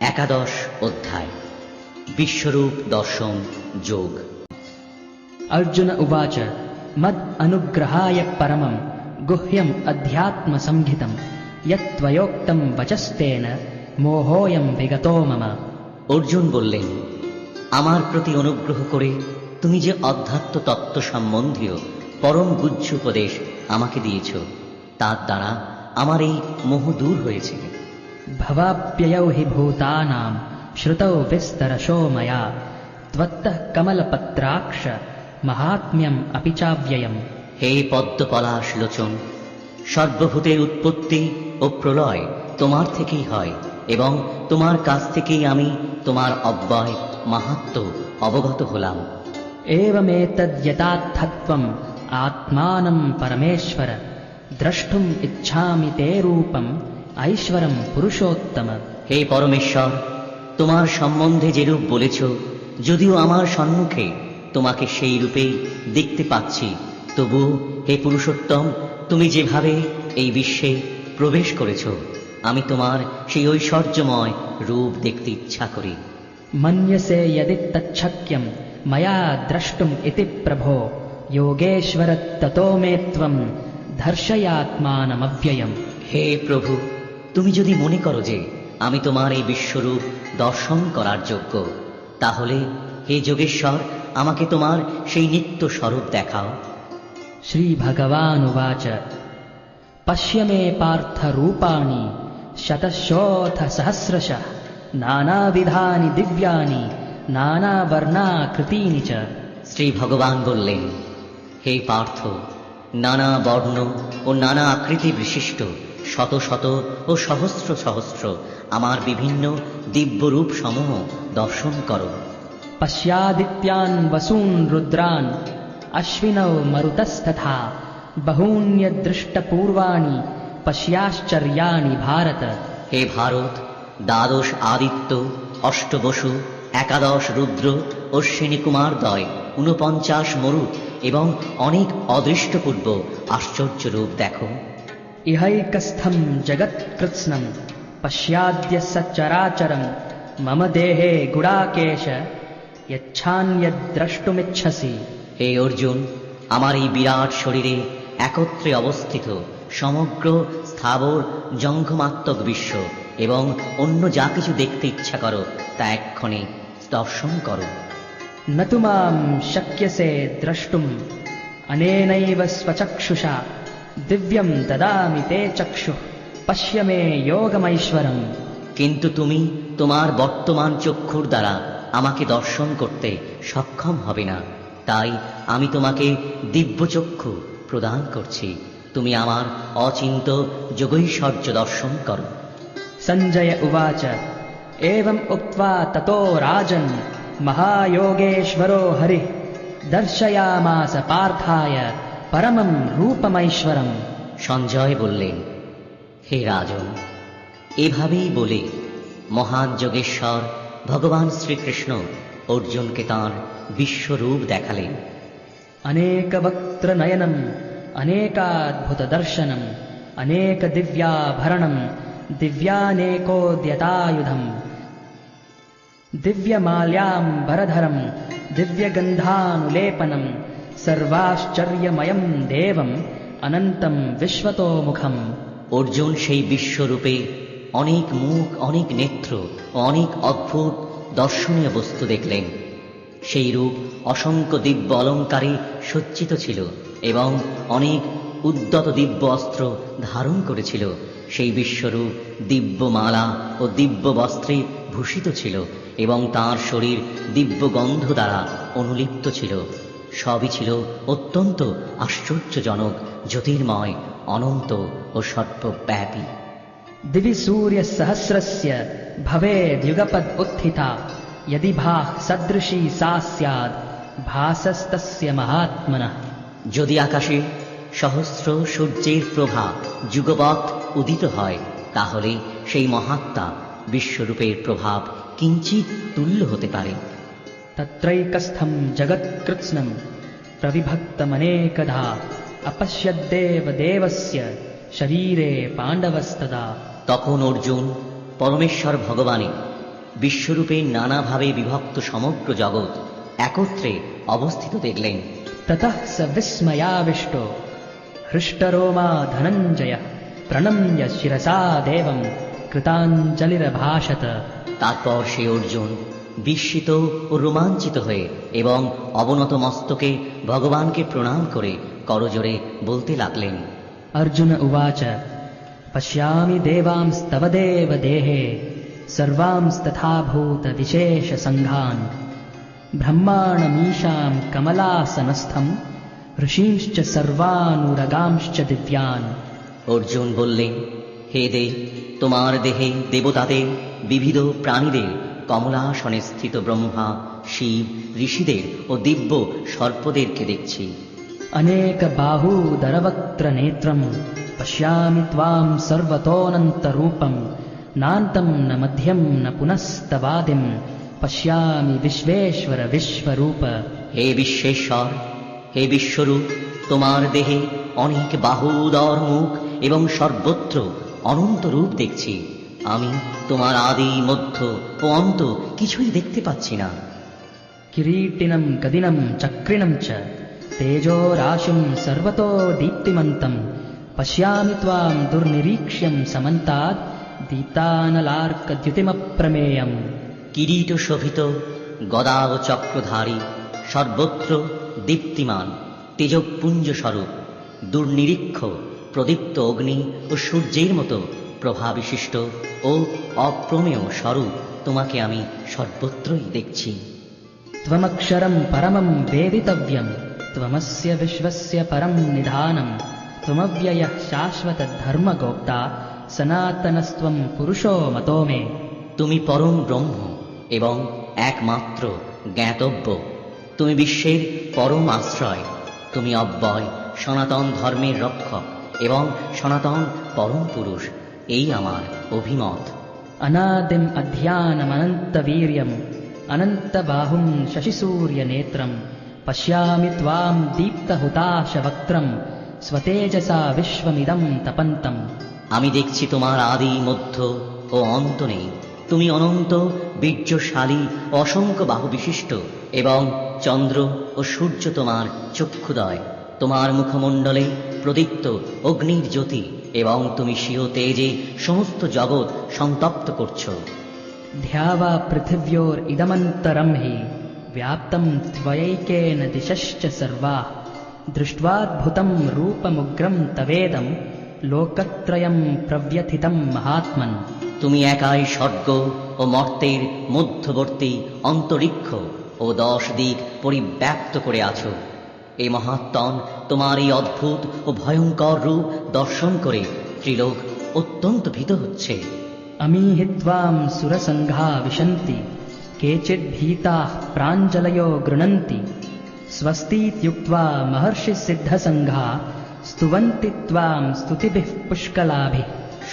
একাদশ অধ্যায়। বিশ্বরূপ দর্শন যোগ। অর্জুন উবাচ মদ অনুগ্রহায় পরমম গুহ্যম অধ্যাত্ম সংহিতম ইয়োক্তম বচস্তেন মোহয়ম বিগত মম অর্জুন বললেন আমার প্রতি অনুগ্রহ করে তুমি যে অধ্যাত্ম তত্ত্ব সম্বন্ধীয় পরম গুজ্জ উপদেশ আমাকে দিয়েছ তার দ্বারা আমার এই মোহ দূর হয়েছে। भवाप्ययौ हि भूतानां श्रुतौ विस्तरशो मया त्वत्तः कमलपत्राक्ष महात्म्यम् अपि चाव्ययम् হে পদ্মপলাশ লোচন সর্বভূতের উৎপত্তি ও প্রলয় তোমার থেকেই হয় এবং তোমার কাছ থেকেই আমি তোমার অব্যয় মাহাত্ম অবগত হলাম एवमेतद्यथार्थत्वम् आत्मानं परमेश्वर द्रष्टुम् इच्छामि ते रूपम् ऐश्वरं पुरुषोत्तम হে পরমেশ্বর তোমার সম্বন্ধে যেরূপ বলেছ যদিও আমার সম্মুখে তোমাকে সেই রূপেই দেখতে পাচ্ছি তবু হে পুরুষোত্তম তুমি যেভাবে এই বিশ্বে প্রবেশ করেছ আমি তোমার সেই ঐশ্বর্যময় রূপ দেখতে ইচ্ছা করি मन्यसे यदि तच्छक्यं मया द्रष्टुम् इति प्रभो योगेश्वर ततो मे त्वं दर्शयात्मानमव्ययम् হে প্রভু তুমি যদি মনে করো যে আমি তোমার এই বিশ্বরূপ দর্শন করার যোগ্য তাহলে হে যোগেশ্বর আমাকে তোমার সেই নিত্য স্বরূপ দেখাও। শ্রী ভগবান উবাচ। পশ্য পার্থ রূপাণি শতশোথ সহস্রশ নানাবিধানি দিব্যানি নানা বর্ণাকৃতিনি চ। শ্রী ভগবান বললেন হে পার্থ নানা বর্ণ ও নানা আকৃতি বিশিষ্ট শত শত ও সহস্র সহস্র আমার বিভিন্ন দিব্যরূপ সমূহ দর্শন করো। পশ্যাদিত্যান বসূন রুদ্রান অশ্বিনৌ মরুতস্তথা বহুন্যদৃষ্টপূর্বাণি পশ্যাশ্চর্যাণি ভারত। হে ভারত দ্বাদশ আদিত্য অষ্টবসু একাদশ রুদ্র অশ্বিনী কুমার দয় ঊনপঞ্চাশ মরু এবং অনেক অদৃষ্টপূর্ব আশ্চর্য রূপ দেখো। इहैकस्थं जगत्कृत्स्नं पश्याद्य सच्चराचरं मम देहे गुडाकेश यच्छान्यद्द्रष्टुमिच्छसि হে অর্জুন আমার এই বিরাট শরীরে একত্রে অবস্থিত সমগ্র স্থাবর জঙ্গমাত্মক বিশ্ব এবং অন্য যা কিছু দেখতে ইচ্ছা করো তা এক্ষণে দর্শন করো न तु मां शक्यसे द्रष्टुम् अनेनैव स्वचक्षुषा দিব্যম দদামি তে চক্ষু পশ্য মে যোগমৈশ্বরম কিন্তু তুমি তোমার বর্তমান চক্ষুর দ্বারা আমাকে দর্শন করতে সক্ষম হবে না। তাই আমি তোমাকে দিব্য চক্ষু প্রদান করছি। তুমি আমার অচিন্ত যোগৈশ্বর্য দর্শন করো। সঞ্জয় উবাচ এবং উক্তা তত রাজন মহাযোগেশ্বরো হরি। দর্শয়ামাস পার্থায়। परमं रूपमैश्वरम् সঞ্জয় বললেন হে রাজন এভাবেই বলে মহান যোগেশ্বর ভগবান শ্রীকৃষ্ণ অর্জুনকে তাঁর বিশ্বরূপ দেখালেন अनेकवक्त्रनयनम् अनेकाद्भुतदर्शनम् अनेकदिव्याभरणम् दिव्यानेकोद्यतायुधम् दिव्यमाल्याम्बरधरम् दिव्यगन्धानुलेपनम् সর্বাশ্চর্যময় দেবম অনন্তম বিশ্বতোমুখম অর্জুন সেই বিশ্বরূপে অনেক মুখ, অনেক নেত্র অনেক অদ্ভুত দর্শনীয় বস্তু দেখলেন। সেই রূপ অসংখ্য দিব্য অলঙ্কারে সজ্জিত ছিল এবং অনেক উদ্যত দিব্য অস্ত্র ধারণ করেছিল। সেই বিশ্বরূপ দিব্য মালা ও দিব্য বস্ত্রে ভূষিত ছিল এবং তার শরীর দিব্য গন্ধ দ্বারা অনুলিপ্ত ছিল। সবই ছিল অত্যন্ত আশ্চর্যজনক জ্যোতির্ময় অনন্ত ও সর্বব্যাপী। দিবি সূর্য সহস্রস্য ভবে যুগপদ উত্থিতা যদি ভা সদৃশী সা স্যাদ ভাসস্তস্য মহাত্মন। যদি আকাশে সহস্র সূর্যের প্রভা যুগবৎ উদিত হয় তাহলে সেই মহাত্মা বিশ্বরূপের প্রভাব কিঞ্চিত তুল্য হতে পারে। तत्रैकस्थं जगत्कृत्स्नं प्रविभक्तमनेकधा अपश्यद्देव देवस्य शरीरे पाण्डवस्तदा তখন অর্জুন পরমেশ্বর ভগবানে বিশ্বরূপে নানাভাবে বিভক্ত সমগ্র জগৎ একত্রে অবস্থিত দেখলেন ततः स विस्मयाविष्टो हृष्टरोमा धनञ्जयः प्रणम्य शिरसा देवम् कृताञ्जलिरभाषत তারপর সে অর্জুন विस्मित और रोमाचित अवनत मस्त के भगवान के प्रणाम करजोरे बोलते लागलें अर्जुन उवाच पश्या देवांस्तव देव देहे सर्वांस्तथा भूत विशेष संघा ब्रह्माणमीषा कमलासनस्थम ऋषींश्च सर्वानुरगा दिव्यान अर्जुन बोलें हे देव तुम्हार देहे देवत विविध प्राणी देव কমলাসনে স্থিত ব্রহ্মা শিব ঋষিদের ও দিব্য সর্পদেরকে দেখছি। অনেক বাহু দরবক্ত্র নেত্রম পশ্যামি ত্বাম সর্বতোনন্তরূপম নান্তম ন মধ্যম ন পুনস্তবাদিম পশ্যামি বিশ্বেশ্বর বিশ্বরূপ। হে বিশ্বেশ্বর হে বিশ্বরূপ তোমার দেহে অনেক বাহুদর মুখ এবং সর্বত্র অনন্ত রূপ দেখছি। আমি তোমার আদি মধ্য ও অন্ত কিছুই দেখতে পাচ্ছি না। কিরীটিনম কদিনম চক্রিণম চ। তেজো রাশিম সর্বতো দীপ্তিমন্তম। পশ্যামি ত্বাম দুর্নিরীক্ষ্যম সমন্তাদ দীতানলার্কদ্যুতিমপ্রমেয়ম কিরীট শোভিত গদা ও চক্রধারী সর্বত্র দীপ্তিমান তেজপুঞ্জস্বরূপ দুর্নিরীক্ষ প্রদীপ্ত অগ্নি ও সূর্যের মতো প্রভাবিশিষ্ট ও অপ্রমেয় স্বরূপ তোমাকে আমি সর্বত্রই দেখছি। ত্বমক্ষরম পরমম বেদিতব্যম ত্বমস্য বিশ্বস্য পরম নিধানম ত্বমব্যয় শাশ্বত ধর্মগোপ্তা সনাতনস্ত্বম পুরুষো মতো মে। তুমি পরম ব্রহ্ম এবং একমাত্র জ্ঞাতব্য। তুমি বিশ্বের পরম আশ্রয়। তুমি অব্যয় সনাতন ধর্মের রক্ষক এবং সনাতন পরম পুরুষ। এই আমার অভিমত। অনাদিম অধ্যানমনন্তবীর্যম সূর্য শশিসূর্যনেত্রম পশ্যামি ত্বাম দীপ্তহুতাশবক্ত্রম স্বতেজসা বিশ্বমিদম তপন্তম আমি দেখছি তোমার আদি মধ্য ও অন্ত নেই। তুমি অনন্ত বীর্যশালী অসংখ্য বাহু বিশিষ্ট এবং চন্দ্র ও সূর্য তোমার চক্ষুদয়। তোমার মুখমণ্ডলে প্রদীপ্ত অগ্নির জ্যোতি এবং তুমি স্বীয় তেজে সমস্ত জগৎ সন্তপ্ত করছো ध्यावा पृथिव्योरिदमन्तरम् हि व्याप्तम् त्वयैकेन दिशश्च सर्वाः दृष्ट्वाद्भुतम् रूपमुग्रम् तवेदम् लोकत्रयम् प्रव्यथितम् महात्मन् তুমি একাই স্বর্গ ও মর্তের মধ্যবর্তী অন্তরিক্ষ ও দশ দিক পরিব্যাপ্ত করে আছো এই মহাত্মন তোমার এই অদ্ভুত ও ভয়ঙ্কর রূপ দর্শন করে ত্রিলোক অত্যন্ত ভীত হচ্ছে। আমি হিত্বাম সুরসংঘা বিশন্তি কেচিৎ ভীতা প্রাঞ্জলয় গৃণন্তি। স্বস্তিত্যুক্তা মহর্ষি সিদ্ধ সংঘা স্তুবন্তি ত্বাম স্তুতিভিঃ পুষ্কলাভি।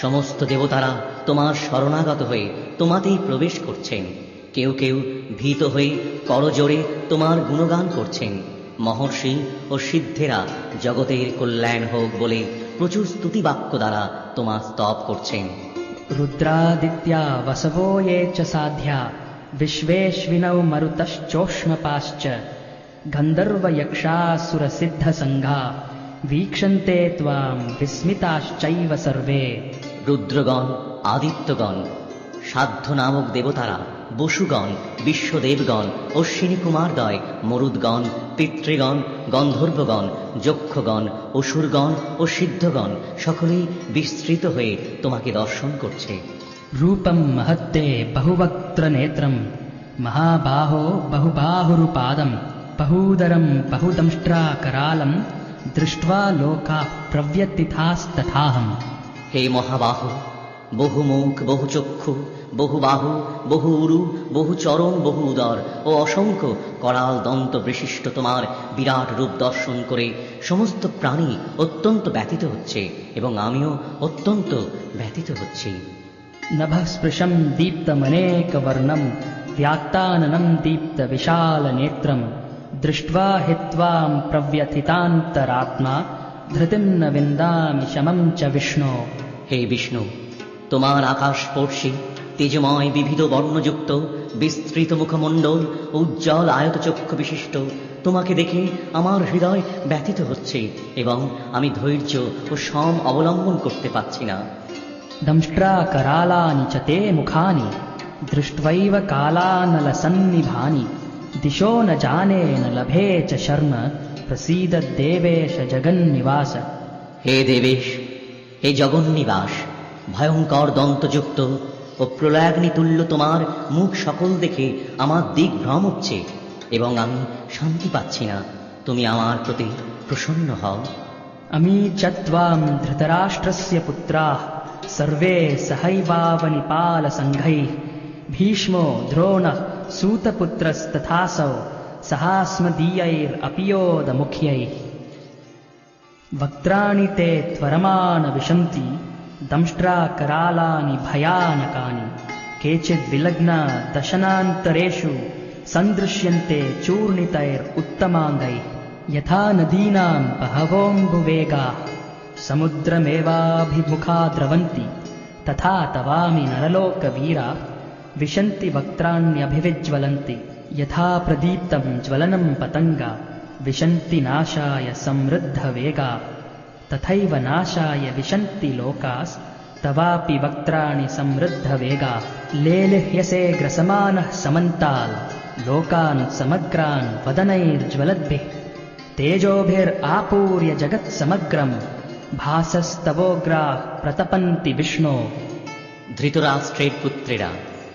সমস্ত দেবতারা তোমার শরণাগত হয়ে তোমাতেই প্রবেশ করছেন। কেউ কেউ ভীত হয়ে করজোরে তোমার গুণগান করছেন। মহর্ষি ও সিদ্ধেরা জগতের কল্যাণ হোক বলে প্রচুর স্তুতিবাক্য দ্বারা তোমার স্তব করছেন रुद्रादित्या वसवो ये च साध्या विश्वेश्विनौ मरुतश्चोष्मपाश्च गन्धर्वयक्षासुरसिद्धसङ्घा वीक्षन्ते त्वाम् विस्मिताश्चैव सर्वे রুদ্রগণ আদিত্যগণ সাধ্য নামক দেবতারা বসুগণ বিশ্বদেবগণ অশ্বিনী কুমারদয় মরুদগণ পিতৃগণ গন্ধর্বগণ যক্ষগণ অসুরগণ ও সিদ্ধগণ সকলেই বিস্তৃত হয়ে তোমাকে দর্শন করছে। রূপম মহত্তে বহুবক্ত্র নেত্রম মহাবাহ বহুবাহুরুপাদম বহুদরম বহুদংষ্ট্রাকরালম দৃষ্টা লোকা প্রব্যতিথাস্তথাহম হে মহাবাহ বহুমুখ বহুচক্ষু বহু চক্ষু বহু বাহু বহু উরু বহু চরণ বহু উদর ও অসংখ্য করাল দন্ত বিশিষ্ট তোমার বিরাট রূপ দর্শন করে সমস্ত প্রাণী অত্যন্ত ব্যথিত হচ্ছে এবং আমিও অত্যন্ত ব্যথিত হচ্ছি नभः स्पृशम् दीप्तमनेकवर्णम् व्याक्ताननम् दीप्तविशालनेत्रम् दृष्ट्वा हि त्वाम् प्रव्यथितान्तरात्मा धृतिम् न विन्दामि शमम् च विष्णो হে বিষ্ণু তোমার আকাশস্পর্শী তেজময় বিবিধ বর্ণযুক্ত বিস্তৃত মুখমণ্ডল উজ্জ্বল আয়তচক্ষু বিশিষ্ট। তোমাকে দেখে আমার হৃদয় ব্যথিত হচ্ছে এবং আমি ধৈর্য ও সম অবলম্বন করতে পারছি না। দমষ্ট্রা করালানি চ তে মুখানি দৃষ্টৈব কালানল সন্নিভানি দিশো ন জানে ন লভে চ শর্ম প্রসীদ দেবেশ জগন্নিবাস। হে দেবেশ হে জগন্নিবাস ভয়ঙ্কর দন্তযুক্ত ও প্রলয়াগ্নি তুল্য তোমার মুখ সকল দেখে আমার দিক ভ্রম হচ্ছে এবং আমি শান্তি পাচ্ছি না তুমি আমার প্রতি প্রসন্ন হও अमी च त्वां धृतराष्ट्रस्य पुत्राः सर्वे सहैवावनिपालसङ्घैः भीष्मो द्रोणः सूतपुत्रस्तथासौ सहास्मदीयैरपियोदमुख्यैः वक्त्राणि ते त्वरमान विशन्ति दंष्ट्राकरालानि भयानकानि केचिद्विलग्ना दशनान्तरेषु सन्दृश्यन्ते चूर्णितैरुत्तमाङ्गैः यथा नदीनां बहवोऽम्बुवेगाः समुद्रमेवाभिमुखा द्रवन्ति तथा तवामि नरलोकवीरा विशन्ति वक्त्राण्यभिविज्वलन्ति यथा प्रदीप्तं ज्वलनं पतङ्गा विशन्ति नाशाय समृद्धवेगा तथैव नाशाय विशन्ति लोकास्तवापि वक्त्राणि समृद्धवेगा लेलिह्यसे ग्रसमानः समन्ताल् लोकान् समग्रान् वदनैर्ज्वलद्भिः तेजोभिरापूर्य जगत्समग्रम् भासस्तवोग्राः प्रतपन्ति विष्णो ধৃতরাষ্ট্রের পুত্রেরা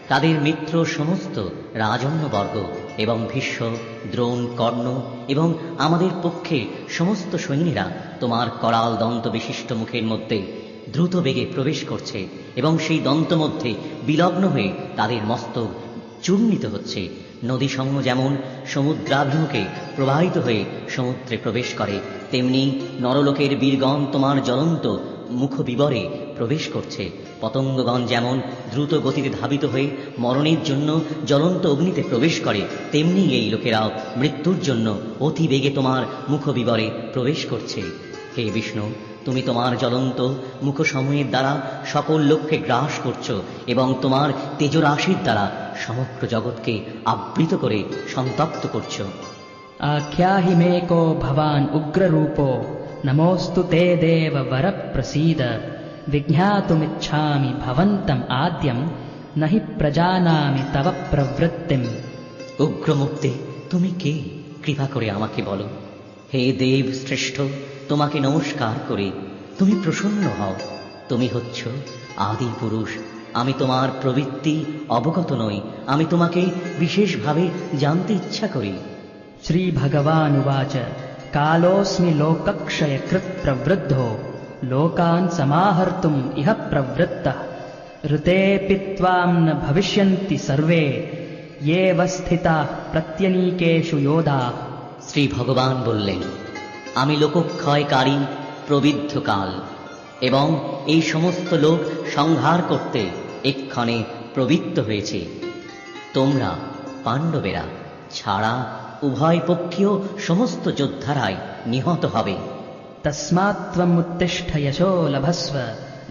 তাদের মিত্র সমস্ত রাজন্যবর্গ এবং ভীষ্ম, দ্রোণ, কর্ণ এবং আমাদের পক্ষে সমস্ত সৈন্যরা তোমার করাল দন্ত বিশিষ্ট মুখের মধ্যে দ্রুত বেগে প্রবেশ করছে এবং সেই দন্ত মধ্যে বিলগ্ন হয়ে তাদের মস্তক চূর্ণিত হচ্ছে। নদী সমূহ যেমন সমুদ্রাভিমুখে প্রবাহিত হয়ে সমুদ্রে প্রবেশ করে, তেমনি নরলোকের বীরগণ তোমার জ্বলন্ত মুখ বিবরে প্রবেশ করছে। পতঙ্গগণ যেমন দ্রুত গতিতে ধাবিত হয়ে মরণের জন্য জ্বলন্ত অগ্নিতে প্রবেশ করে, তেমনি এই লোকেরাও মৃত্যুর জন্য অতি বেগে তোমার মুখ বিবরে প্রবেশ করছে। হে বিষ্ণু, তুমি তোমার জ্বলন্ত সময়ের দ্বারা সকল লোককে গ্রাস করছ এবং তোমার তেজরাশির দ্বারা সমগ্র জগৎকে আবৃত করে সন্তপ্ত করছ। আখ্যাহি মেকো ভবান উগ্ররূপো। नमोऽस्तु ते देव वरप्रसीद विज्ञातुमिच्छामि भवन्तम् आद्यम् न हि प्रजानामि तव प्रवृत्तिम् উগ্রমুক্তি তুমি কে কৃপা করে আমাকে বলো হে দেব শ্রেষ্ঠ তোমাকে নমস্কার করে তুমি প্রসন্ন হও তুমি হচ্ছ আদি পুরুষ আমি তোমার প্রবৃত্তি অবগত নই আমি তোমাকে বিশেষভাবে জানতে ইচ্ছা করি श्रीभगवानुवाच कालोऽस्मि लोकक्षयकृत् प्रवृद्धो लोकान् समाहर्तुम् इह प्रवृत्तः ऋतेऽपि त्वाम् न भविष्यन्ति सर्वे येव स्थिताः प्रत्यनीकेषु योधाः শ্রী ভগবান বললেন আমি লোকক্ষয়কারী প্রবিদ্ধ কাল এবং এই সমস্ত লোক সংহার করতে এক্ষণে প্রবৃত্ত হয়েছে তোমরা পাণ্ডবেরা ছাড়া উভয় পক্ষীয় সমস্ত যোদ্ধারাই নিহত হবে। তস্মাত্মুত্তিষ্ঠ যশো লভস্ব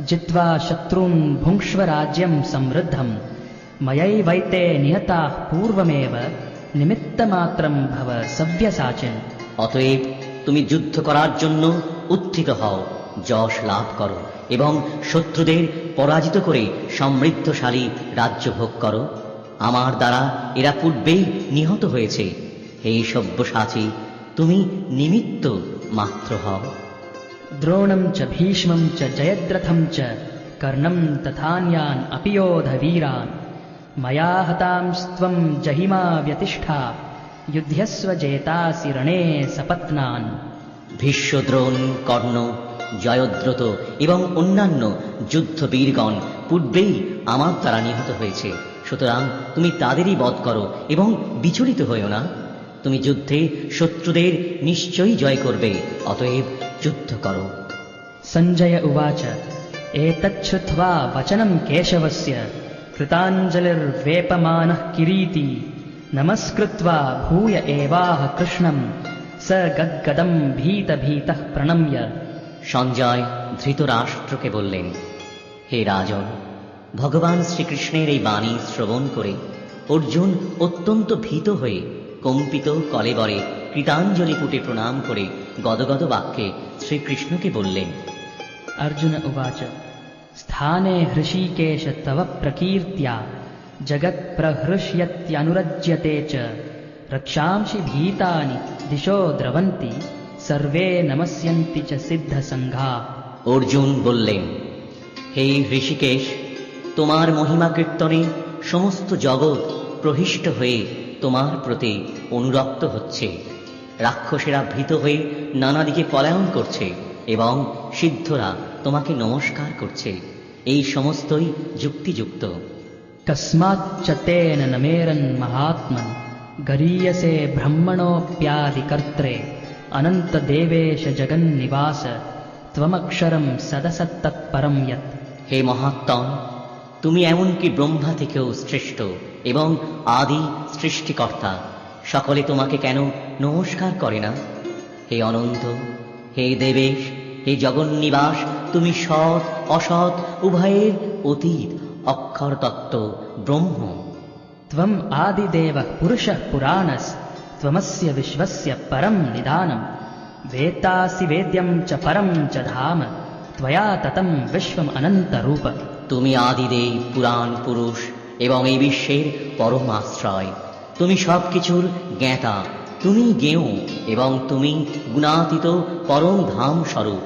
জিত্বা শত্রুং ভুংস্ব রাজ্যম সমৃদ্ধম ময়ৈবৈতে নিহতা পূর্বমেব নিমিত্ত মাত্রম ভব সব্যসাচিন। অতএব তুমি যুদ্ধ করার জন্য উত্থিত হও যশ লাভ করো এবং শত্রুদের পরাজিত করে সমৃদ্ধশালী রাজ্য ভোগ করো। আমার দ্বারা এরা পূর্বেই নিহত হয়েছে। এই সব্যসাচী তুমি নিমিত্ত মাত্র হও। দ্রোণম চ ভীষ্মম চ জয়দ্রথম চ কর্ণম তথান্যান অপিয়োধ বীরান। ময়া হতাংস্ত্বম জহিমা ব্যতিষ্ঠা যুদ্ধস্ব জেতাসি রণে সপত্নান। ভীষ্মদ্রোণ কর্ণ জয়দ্রত এবং অন্যান্য যুদ্ধবীরগণ পূর্বেই আমার দ্বারা নিহত হয়েছে। সুতরাং তুমি তাদেরই বধ করো এবং বিচলিত হইও না। তুমি যুদ্ধে শত্রুদের নিশ্চয়ই জয় করবে অতএব যুদ্ধ করো। সঞ্জয় উবাচ এতচ্ছুত্বা বচনম কেশবস্য কৃতাঞ্জলির্বেপমানঃ কিরীতি নমস্কৃত্বা ভূয় এবাহ কৃষ্ণম স গদ্গদম ভীত ভীত প্রণম্য। সঞ্জয় ধৃতরাষ্ট্রকে বললেন হে রাজন ভগবান শ্রীকৃষ্ণের এই বাণী শ্রবণ করে অর্জুন অত্যন্ত ভীত হয়ে কম্পিত কলেবরে কৃতাঞ্জলি পুটে প্রণাম করে গদগদ বাক্যে শ্রীকৃষ্ণকে বললেন অর্জুন উবাচ স্থানে হৃষিকেশ তব প্রকীর্ত্যা জগৎ প্রহৃষ্যত্যনুরজ্যতে চ রক্ষাংশি ভীতানি দিশো দ্রবন্তি সর্বে নমস্যন্তি চ সিদ্ধ সংঘা অর্জুন বললেন হে ঋষিকেশ তোমার মহিমা কীর্তনে সমস্ত জগৎ প্রহিষ্ট হয়ে তোমার প্রতি অনুরক্ত হচ্ছে। রাক্ষসেরা ভীত হয়ে নানা দিকে পলায়ন করছে এবং সিদ্ধরা তোমাকে নমস্কার করছে। এই সমস্তই যুক্তিযুক্ত। কস্মাচ্চতেন নমেরন মহাত্মন গরীয়সে ব্রহ্মণোপ্যাধিকর্ত্রে অনন্ত দেবেশ জগন্নিবাস ত্বমক্ষরম সদসত্তৎপরম হে মহাত্মন তুমি এমনকি ব্রহ্মা থেকেও শ্রেষ্ঠ এবং আদি সৃষ্টিকর্তা সকলে তোমাকে কেন নমস্কার করে না হে অনন্ত হে দেবেশ হে জগন্নিবাস তুমি সৎ অসৎ উভয়ের অতীত অক্ষর তত্ত্ব ব্রহ্ম त्वम् आदिदेवः पुरुषः पुराणस्त्वमस्य विश्वस्य परं निदानं वेत्तासि वेद्यं च परं च धाम त्वया ततं विश्वम् अनन्तरूप তুমি আদিদেব পুরাণ পুরুষ এবং এই বিশ্বের পরম আশ্রয়। তুমি সব কিছুর জ্ঞাতা, তুমি গেও এবং তুমি গুণাতীত পরম ধাম স্বরূপ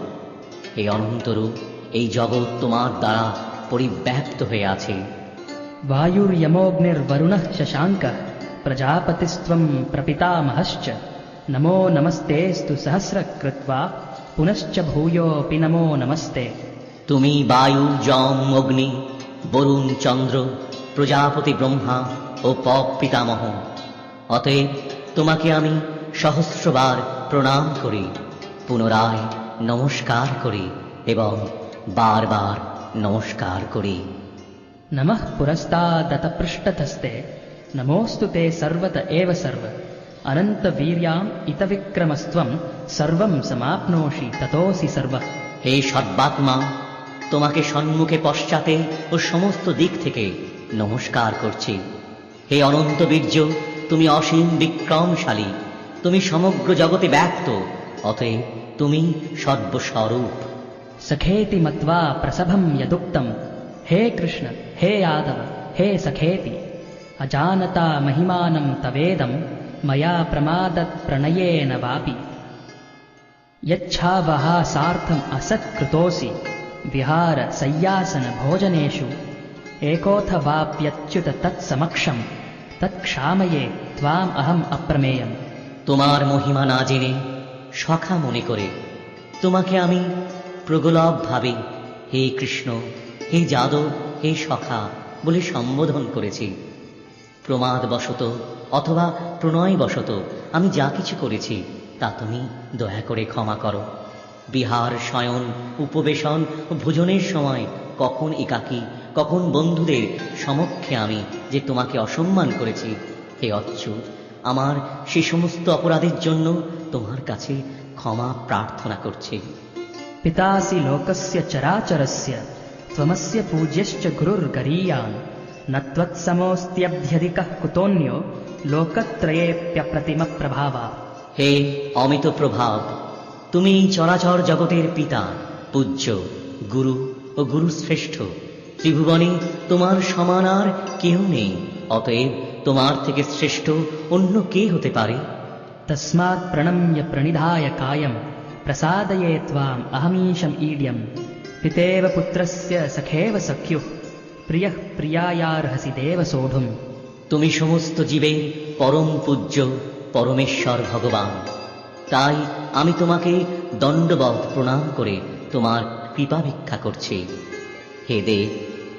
এই অনন্তরূপ এই জগৎ তোমার দ্বারা পরিব্যাপ্ত হয়ে আছে। বায়ুর্যমগ্নির্বরুণঃ শশাঙ্ক প্রজাপতিস্ত্বম প্রপিতামহশ্চ। নমো নমস্তে সহস্র সহস্রকৃত্বা। পুনশ্চ ভূয়োপি নমো নমস্তে। তুমি বায়ু যম অগ্নি বরুণ চন্দ্র প্রজাপতি ব্রহ্মা ও পপ পিতামহ অতএব তোমাকে আমি সহস্রবার প্রণাম করি পুনরায় নমস্কার করি এবং বারবার নমস্কার করি नमः पुरस्तादतपृष्ठतस्ते नमोऽस्तु ते सर्वत एव सर्व अनन्तवीर्याम् इतविक्रमस्त्वं सर्वं समाप्नोषि ततोऽसि सर्वः হে সর্বাত্মা তোমাকে সম্মুখে পশ্চাতে ও সমস্ত দিক থেকে নমস্কার করছি হে অনন্ত বীর্য তুমি অসীম বিক্রমশালী তুমি সমগ্র জগতে ব্যক্ত অতএব তুমি সর্বস্বরূপ सखेति मत्वा प्रसभं यदुक्तं हे कृष्ण हे यादव हे सखेति अजानता महिमानं तवेदं मया प्रमादत्प्रणयेन वापि यच्छावहा सार्थम् असत्कृतोऽसि विहार सय्यासनभोजनेषु एकोऽथवाप्यच्युत तत्समक्षं तत्क्षामये त्वाम् अहम् अप्रमेयम् তোমার মহিমা না জেনে সখা মনে করে তোমাকে আমি প্রগলভ ভাবে হে কৃষ্ণ হে যাদব হে সখা বলে সম্বোধন করেছি প্রমাদবশত অথবা প্রণয়বশত আমি যা কিছু করেছি তা তুমি দয়া করে ক্ষমা করো বিহার শয়ন উপবেশন ও ভোজনের সময় কখন একাকী কখন বন্ধুদের সমক্ষে আমি যে তোমাকে অসম্মান করেছি হে অচ্যুত আমার সে সমস্ত অপরাধের জন্য তোমার কাছে ক্ষমা প্রার্থনা করছি पितासि लोकस्य चराचरस्य त्वमस्य पूज्यश्च गुरुर्गरीयान् न त्वत्समोऽस्त्यभ्यधिकः कुतोऽन्यो लोकत्रयेऽप्यप्रतिमप्रभावा হে অমিত প্রভাব তুমি চরাচর জগতের পিতা পূজ্য গুরু ও গুরুশ্রেষ্ঠ। ত্রিভুবনে তোমার সমান আর কেউ নেই অতএব তোমার থেকে শ্রেষ্ঠ অন্য কে হতে পারে? তসমাৎ প্রণম্য প্রণিধায় কায়ম প্রসাদয়ে ত্বাম অহমীশম ঈড্যম পিতেব পুত্রস্য সখেব সখ্যু প্রিয় প্রিয়ায়ার্হসি দেব সোঢুম। তুমি সমস্ত জীবের পরম পূজ্য পরমেশ্বর ভগবান। তাই আমি তোমাকে দণ্ডবধ প্রণাম করে তোমার কৃপা ভিক্ষা করছি। হে দে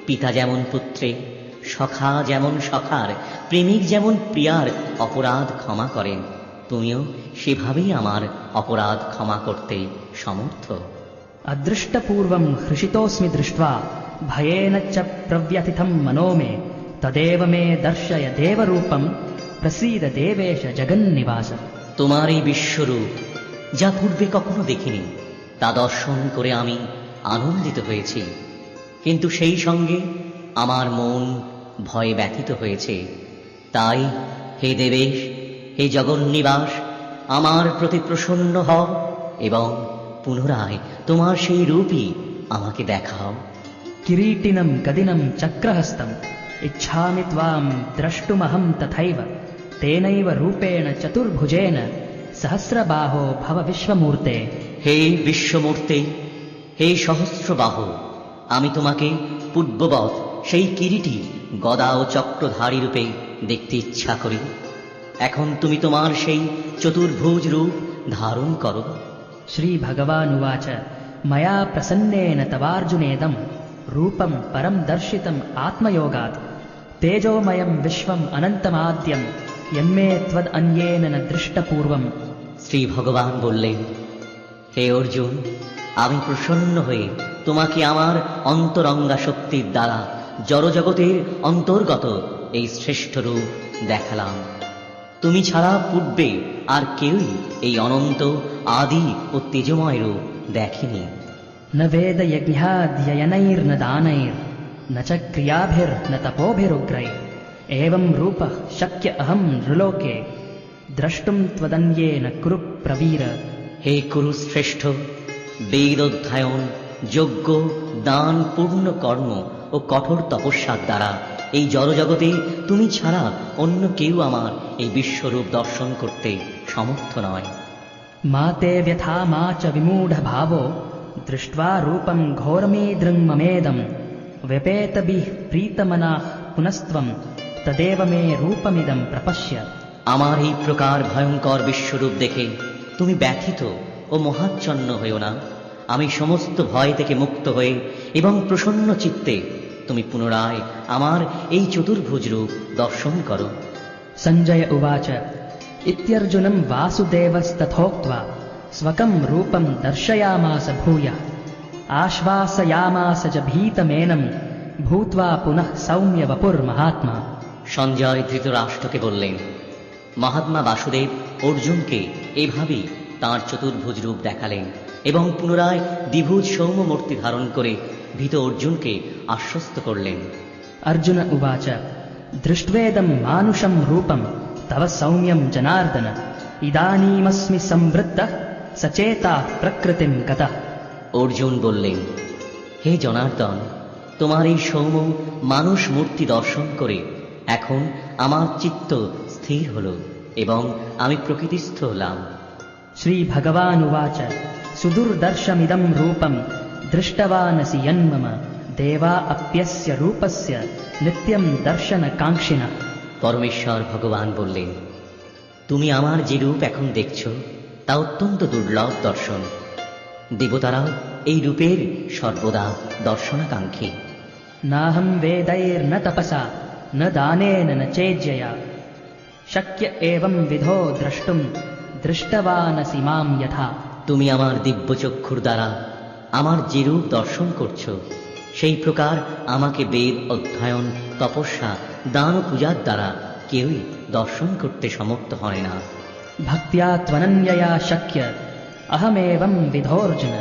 পিতা যেমন পুত্রে, সখা যেমন সখার, প্রেমিক যেমন প্রিয়ার অপরাধ ক্ষমা করেন, তুমিও সেভাবেই আমার অপরাধ ক্ষমা করতে সমর্থ। অদৃষ্টপূর্ব হৃষিতোস্মি দৃষ্টা, ভয়েন চ প্রব্যথিতম মনো মে, তদেব মে দর্শয় দেবরূপম, প্রসীদ দেবেশ জগন্নিবাস। তোমার এই বিশ্বরূপ, যা পূর্বে কখনো দেখিনি, তা দর্শন করে আমি আনন্দিত হয়েছি। কিন্তু সেই সঙ্গে আমার মন ভয়ে ব্যথিত হয়েছে। তাই হে দেবেশ, হে জগন্নিবাস, আমার প্রতি প্রসন্ন হও এবং পুনরায় তোমার সেই রূপই আমাকে দেখাও। কিরীটিনম, কদিনম, চক্রহস্তম, ইচ্ছামি ত্বাম, দ্রষ্টুমহম তথৈব। तेनैव रूपेण चतुर्भुजेन सहस्रबाहो भव विश्वमूर्ते হে বিশ্বমূর্তি হে সহস্রবাহ আমি তোমাকে পূর্ববৎ সেই কিরিটি গদা ও চক্রধারী রূপে দেখতে ইচ্ছা করি এখন তুমি তোমার সেই চতুর্ভুজ রূপ ধারণ করো श्रीभगवानुवाच मया प्रसन्नेन तवार्जुनेदं रूपं परं दर्शितम् आत्मयोगात् तेजोमयं विश्वम् এমে ত্বদ অন্যেন না দৃষ্টপূর্বম শ্রী ভগবান বললেন হে অর্জুন আমি প্রসন্ন হয়ে তোমাকে আমার অন্তরঙ্গা শক্তির দ্বারা জড়জগতের অন্তর্গত এই শ্রেষ্ঠ রূপ দেখালাম তুমি ছাড়া পূর্বে আর কেউই এই অনন্ত আদি ও তেজময় রূপ দেখেনি ন বেদ যজ্ঞাধ্যয়নৈর্ন দানৈর ন চ ক্রিয়াভির তপোভিরুগ্রৈর एवं रूपः शक्य अहं नृलोके द्रष्टुं त्वदन्येन कुरु प्रवीर হে কুরু শ্রেষ্ঠ বেদ অধ্যায়ন যজ্ঞ দান পূর্ণ কর্ম ও কঠোর তপস্যার দ্বারা এই জড়জগতে তুমি ছাড়া অন্য কেউ আমার এই বিশ্বরূপ দর্শন করতে সমর্থ নয় मा ते व्यथा मा च विमूढभावो दृष्ट्वा रूपं घोरमीदृङ्ममेदं व्यपेतभिः प्रीतमनाः पुनस्त्वं तदेव मे रूपमिदं प्रपश्य আমার এই প্রকার ভয়ঙ্কর বিশ্বরূপ দেখে তুমি ব্যথিত ও মহাচ্ছন্ন হইও না আমি সমস্ত ভয় থেকে মুক্ত হয়ে এবং প্রসন্ন চিত্তে তুমি পুনরায় আমার এই চতুর্ভুজ রূপ দর্শন করো सञ्जय उवाच इत्यर्जुनं वासुदेवस्तथोक्त्वा स्वकं रूपं दर्शयामास भूयः आश्वासयामास च भीतमेनं भूत्वा पुनः सौम्यवपुर्महात्मा সঞ্জয় ধৃতরাষ্ট্রকে বললেন মহাত্মা বাসুদেব অর্জুনকে এভাবেই তাঁর চতুর্ভুজ রূপ দেখালেন এবং পুনরায় দ্বিভুজ সৌম্য মূর্তি ধারণ করে ভীত অর্জুনকে আশ্বস্ত করলেন। অর্জুন উবাচ দৃষ্টেদম মানুষম রূপম তব সৌম্যম জনার্দন ইদানীমস্মি সমৃদ্ধ সচেতা প্রকৃতিম কত অর্জুন বললেন হে জনার্দন তোমার এই সৌম্য মানুষ মূর্তি দর্শন করে এখন আমার চিত্ত স্থির হল এবং আমি প্রকৃতিস্থ হলাম। শ্রী ভগবান উবাচ সুদূর্দর্শমিদম রূপম দৃষ্টবানসি মম দেবা অপ্যস্য রূপস্য নিত্যম দর্শন কাঙ্ক্ষিনা পরমেশ্বর ভগবান বললেন তুমি আমার যে রূপ এখন দেখছ তা অত্যন্ত দুর্লভ দর্শন। দেবতারাও এই রূপের সর্বদা দর্শনাকাঙ্ক্ষী। নাহম বেদৈর্ন তপসা न दानेन न चेज्यया शक्य एवं विधो द्रष्टुं दृष्टवानसि मां यथा তুমি আমার দিব্য চক্ষুর দ্বারা আমার যে রূপ দর্শন করছ সেই প্রকার আমাকে বেদ অধ্যয়ন তপস্যা দান ও পূজার দ্বারা কেউই দর্শন করতে সমর্থ হয় না भक्त्या त्वनन्यया शक्य अहमेवं विधोऽर्जुन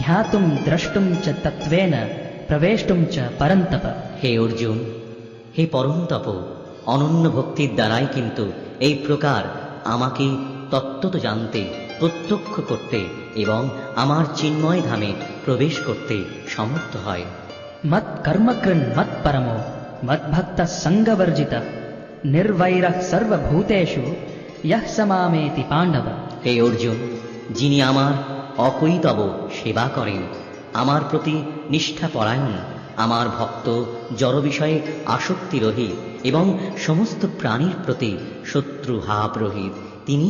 ज्ञातुं द्रष्टुं च तत्त्वेन प्रवेष्टुं च परन्तप হে অর্জুন হে পরমতপ অনন্য ভক্তির দ্বারাই কিন্তু এই প্রকার আমাকে তত্ত্বত জানতে প্রত্যক্ষ করতে এবং আমার চিন্ময় ধামে প্রবেশ করতে সমর্থ হয়। মত কর্মকৃণ মত পরম মদ্ভক্ত সঙ্গবর্জিত নির্বৈর সর্বভূতেষু ইহ সমামেতি পাণ্ডব। হে অর্জুন যিনি আমার অকৈতব সেবা করেন আমার প্রতি নিষ্ঠাপরায়ণ আমার ভক্ত জড় বিষয়ে আসক্তি রহিত এবং সমস্ত প্রাণীর প্রতি শত্রু হাব রহিত। তিনি